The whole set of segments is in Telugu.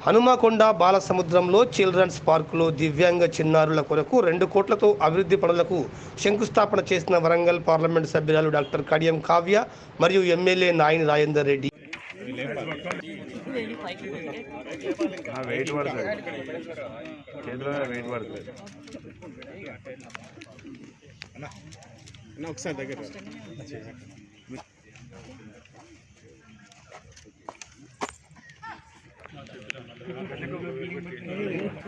హనుమకొండ బాలసముద్రంలో చిల్డ్రన్స్ పార్కులో దివ్యాంగ చిన్నారుల కొరకు రెండు కోట్లతో అభివృద్ధి పనులకు శంకుస్థాపన చేసిన వరంగల్ పార్లమెంట్ సభ్యురాలు డాక్టర్ కడియం కావ్య మరియు ఎమ్మెల్యే నాయని రాజేందర్ రెడ్డి. ఒకసారి దగ్గర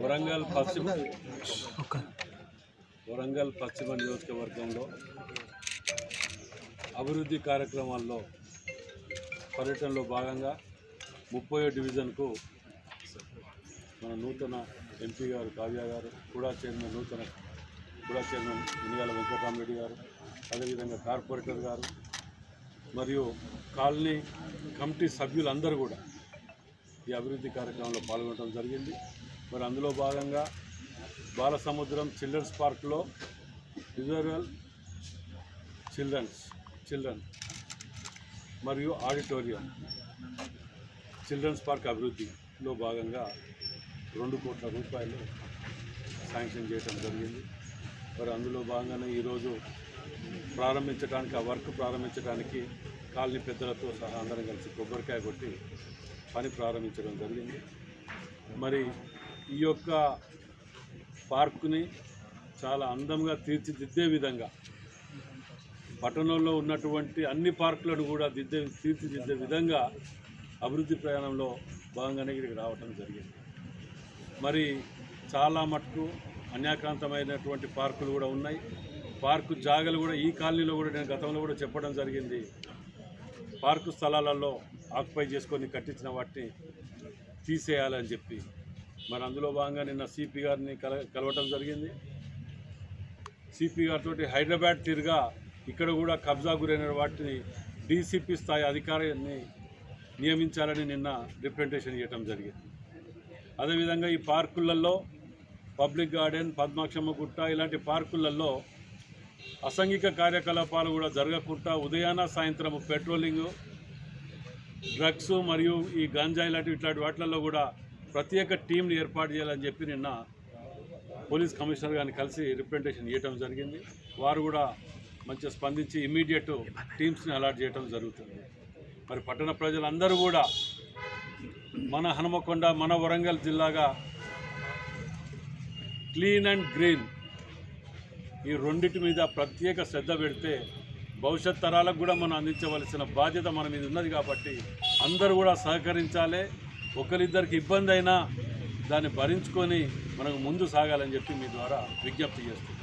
వరంగల్ పశ్చిమ వరంగల్ పశ్చిమ నియోజకవర్గంలో అభివృద్ధి కార్యక్రమాల్లో పర్యటనలో భాగంగా ముప్పై డివిజన్కు మన నూతన ఎంపీ గారు కావ్య గారు కూడా చైర్మన్ నూతన కూడా చైర్మన్ ఇనిగాల వెంకటరామరెడ్డి గారు అదేవిధంగా కార్పొరేటర్ గారు మరియు కాలనీ కమిటీ సభ్యులందరూ కూడా ఈ అభివృద్ధి కార్యక్రమంలో పాల్గొనడం జరిగింది. మరి అందులో భాగంగా బాలసముద్రం చిల్డ్రన్స్ పార్క్లో రిజర్వల్ చిల్డ్రన్స్ చిల్డ్రన్ మరియు ఆడిటోరియం చిల్డ్రన్స్ పార్క్ అభివృద్ధిలో భాగంగా రెండు కోట్ల రూపాయలు శాంక్షన్ చేయడం జరిగింది. మరి అందులో భాగంగానే ఈరోజు ప్రారంభించడానికి ఆ వర్క్ ప్రారంభించడానికి కాలనీ పెద్దలతో సహా అందరం కలిసి కొబ్బరికాయ కొట్టి పని ప్రారంభించడం జరిగింది. మరి ఈ యొక్క పార్కుని చాలా అందంగా తీర్చిదిద్దే విధంగా పట్టణంలో ఉన్నటువంటి అన్ని పార్కులను కూడా దిద్దే తీర్చిదిద్దే విధంగా అభివృద్ధి ప్రయాణంలో భాగంగానే ఇక్కడికి రావటం జరిగింది. మరి చాలా మటుకు అన్యాక్రాంతమైనటువంటి పార్కులు కూడా ఉన్నాయి. పార్కు జాగలు కూడా ఈ కాలనీలో కూడా నేను గతంలో కూడా చెప్పడం జరిగింది. పార్కు స్థలాలలో ఆక్యుపై చేసుకొని కట్టించిన వాటిని తీసేయాలని చెప్పి. మరి అందులో భాగంగా నిన్న సిపి గారిని కల కలవటం జరిగింది. సిపి గారితో హైదరాబాద్ తిరిగా ఇక్కడ కూడా కబ్జా గురైన వాటిని డీసీపీ స్థాయి అధికారిని నియమించాలని నిన్న రిప్రజెంటేషన్ ఇవ్వటం జరిగింది. అదేవిధంగా ఈ పార్కులలో పబ్లిక్ గార్డెన్ పద్మాక్షమ్మ గుట్ట ఇలాంటి పార్కులలో అసాంఘిక కార్యకలాపాలు కూడా జరగకుండా ఉదయాన సాయంత్రం పెట్రోలింగ్ డ్రగ్స్ మరియు ఈ గంజాయి లాంటి ఇట్లాంటి వాటిలలో కూడా ప్రత్యేక టీంని ఏర్పాటు చేయాలని చెప్పి నిన్న పోలీస్ కమిషనర్ గారిని కలిసి రిప్రజెంటేషన్ ఇవ్వటం జరిగింది. వారు కూడా మంచిగా స్పందించి ఇమీడియట్ టీమ్స్ని అలాట్ చేయడం జరుగుతుంది. మరి పట్టణ ప్రజలందరూ కూడా మన హనుమకొండ మన వరంగల్ జిల్లాగా క్లీన్ అండ్ గ్రీన్ ఈ రెండింటి మీద ప్రత్యేక శ్రద్ధ పెడితే భవిష్యత్ తరాలకు కూడా మనం అందించవలసిన బాధ్యత మన మీద ఉన్నది కాబట్టి అందరూ కూడా సహకరించాలి. ఒకరిద్దరికి ఇబ్బంది అయినా దాన్ని భరించుకొని మనకు ముందు సాగాలని చెప్పి మీ ద్వారా విజ్ఞప్తి చేస్తున్నాం.